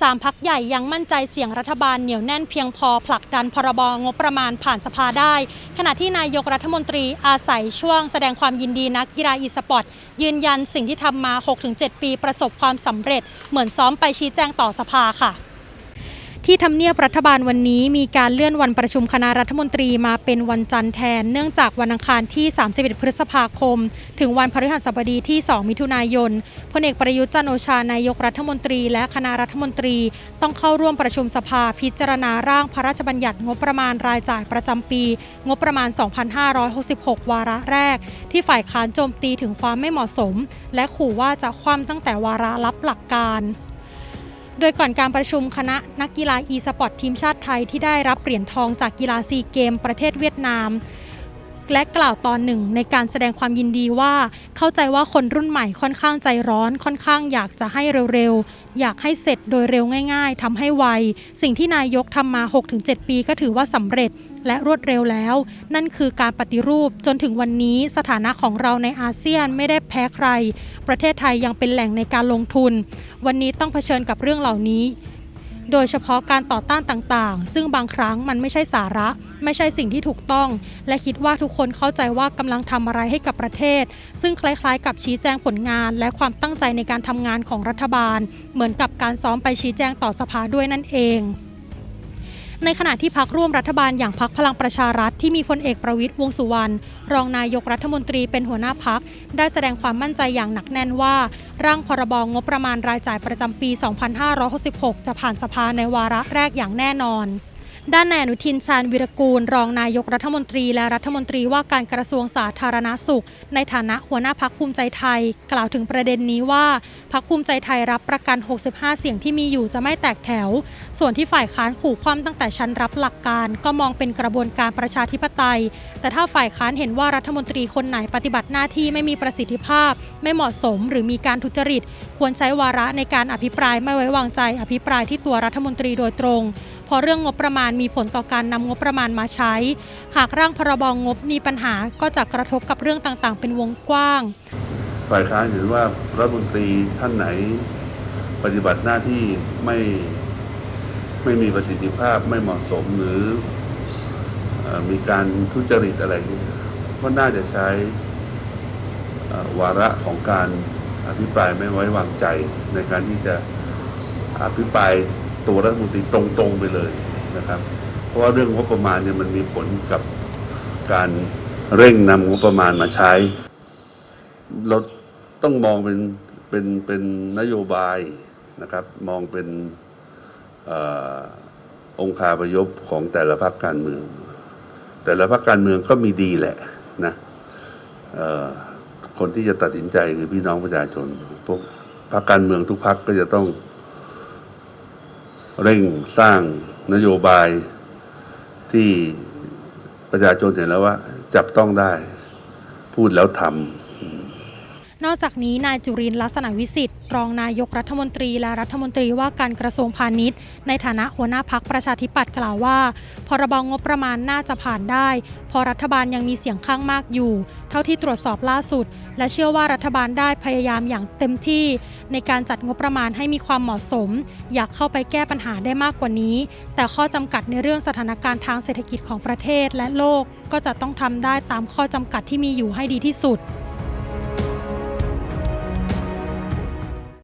สามพักใหญ่ยังมั่นใจเสียงรัฐบาลเหนียวแน่นเพียงพอผลักดันพรบงบประมาณผ่านสภาได้ ขณะที่นายกรัฐมนตรีอาศัยช่วงแสดงความยินดีนักกีฬาอีสปอร์ต ยืนยันสิ่งที่ทำมา 6-7 ปีประสบความสำเร็จ เหมือนซ้อมไปชี้แจงต่อสภาค่ะ ที่ทำเนียบรัฐบาลวันนี้มีการเลื่อนวันประชุมคณะรัฐมนตรีมาเป็นวันจันทร์แทน เนื่องจากวันอังคารที่ 31 พฤษภาคม ถึงวันพฤหัสบดีที่ 2 มิถุนายนพลเอกประยุทธ์จันโอชานายกรัฐมนตรี และคณะรัฐมนตรี ต้องเข้าร่วมประชุมสภาพิจารณาร่างพระราชบัญญัติงบประมาณรายจ่ายประจำปี งบประมาณ 2566 วาระแรก ที่ฝ่ายค้านโจมตีถึงความไม่เหมาะสม และขู่ว่าจะคว่ำตั้งแต่วาระรับหลักการ โดยก่อนการประชุมคณะนักกีฬาอีสปอร์ตทีมชาติไทยที่ได้รับเหรียญทองจากกีฬาซีเกมประเทศเวียดนาม และกล่าวตอนหนึ่งในการแสดงความยินดีว่า เข้าใจว่าคนรุ่นใหม่ค่อนข้างใจร้อน ค่อนข้างอยากจะให้เร็วๆ อยากให้เสร็จโดยเร็วง่าย ๆทำให้ไว สิ่งที่นายกทำมา 6-7 ปีก็ถือว่าสำเร็จและรวดเร็วแล้ว นั่นคือการปฏิรูปจนถึงวันนี้สถานะของเราในอาเซียนไม่ได้แพ้ใคร ประเทศไทยยังเป็นแหล่งในการลงทุน วันนี้ต้องเผชิญกับเรื่องเหล่านี้ โดยเฉพาะการต่อต้านต่างๆ ซึ่งบางครั้งมันไม่ใช่สาระ ไม่ใช่สิ่งที่ถูกต้อง และคิดว่าทุกคนเข้าใจว่ากำลังทำอะไรให้กับประเทศ ซึ่งคล้ายๆ กับชี้แจงผลงาน และความตั้งใจในการทำงานของรัฐบาล เหมือนกับการซ้อมไปชี้แจงต่อสภาด้วยนั่นเอง ในขณะที่พักร่วมรัฐบาลอย่างพักพลังประชารัฐที่มีพลเอกประวิตยวงสุวรรณรองนายกรัฐมนตรีเป็นหัวหน้าพัก ได้แสดงความมั่นใจอย่างหนักแน่นว่า ร่างพรบงบประมาณรายจ่ายประจำปี 2566 จะผ่านสภาในวาระแรกอย่างแน่นอน ด้านนายอนุทินชาญวิรกูล รองนายกรัฐมนตรีและรัฐมนตรีว่าการกระทรวงสาธารณาสุข ในฐานะหัวหน้าพักภูมิใจไทย กล่าวถึงประเด็นนี้ว่าพักภูมิใจไทยรับประกัน 65 เสียงที่มีอยู่จะไม่แตกแถว ส่วนที่ฝ่ายค้านขู่คว่ำตั้งแต่ชั้นรับหลักการก็มองเป็นกระบวนการประชาธิปไตย แต่ถ้าฝ่ายค้านเห็นว่ารัฐมนตรีคนไหนปฏิบัติหน้าที่ไม่มีประสิทธิภาพ ไม่เหมาะสมหรือมีการทุจริต ควรใช้วาระในการอภิปรายไม่ไว้วางใจ อภิปรายที่ตัวรัฐมนตรีโดยตรง ราะเรื่องงบประมาณมีผลต่อการนำงบประมาณมาใช้ หากร่างพรบงบมีปัญหาก็จะกระทบกับเรื่องต่างๆ เป็นวงกว้าง ฝ่ายค้านเห็นว่ารัฐมนตรีท่านไหนปฏิบัติหน้าที่ไม่ไม่มีประสิทธิภาพไม่เหมาะสมหรืออมีการทุจริตอะไรที่ก็น่าจะใช่วาระของการอภิปรายไม่ไว้วางใจในการที่จะอภิปราย ตัวรัฐมนตรีตรงๆไปเลยนะครับ เพราะว่าเรื่องงบประมาณเนี่ยมันมีผลกับการเร่งนำงบประมาณมาใช้ เราต้องมองเป็นเป็นเป็นนโยบายนะครับ มองเป็นอองค์คาพยพของแต่ละพรรคการเมือง แต่ละพรรคการเมืองก็มีดีแหละนะคนที่จะตัดสินใจคือพี่น้องประชาชนพวกพรรคการเมืองทุกพรรคก็จะต้อง เร่งสร้างนโยบายที่ประชาชนเห็นแล้วว่า จับต้องได้ พูดแล้วทำ นอกจากนี้นายจุรินทร์ลักษณะวิสิทธิ์รองนายกรัฐมนตรีและรัฐมนตรีว่าการกระทรวงพาณิชย์ ในฐานะหัวหน้าพักประชาธิปัตย์กล่าวว่า พรบงบประมาณน่าจะผ่านได้เพราะรัฐบาลยังมีเสียงข้างมากอยู่ เท่าที่ตรวจสอบล่าสุด และเชื่อว่ารัฐบาลได้พยายามอย่างเต็มที่ ในการจัดงบประมาณให้มีความเหมาะสม อยากเข้าไปแก้ปัญหาได้มากกว่านี้ แต่ข้อจำกัดในเรื่องสถานการณ์ทางเศรษฐกิจของประเทศและโลกก็จะต้องทำได้ตามข้อจำกัดที่มีอยู่ให้ดีที่สุด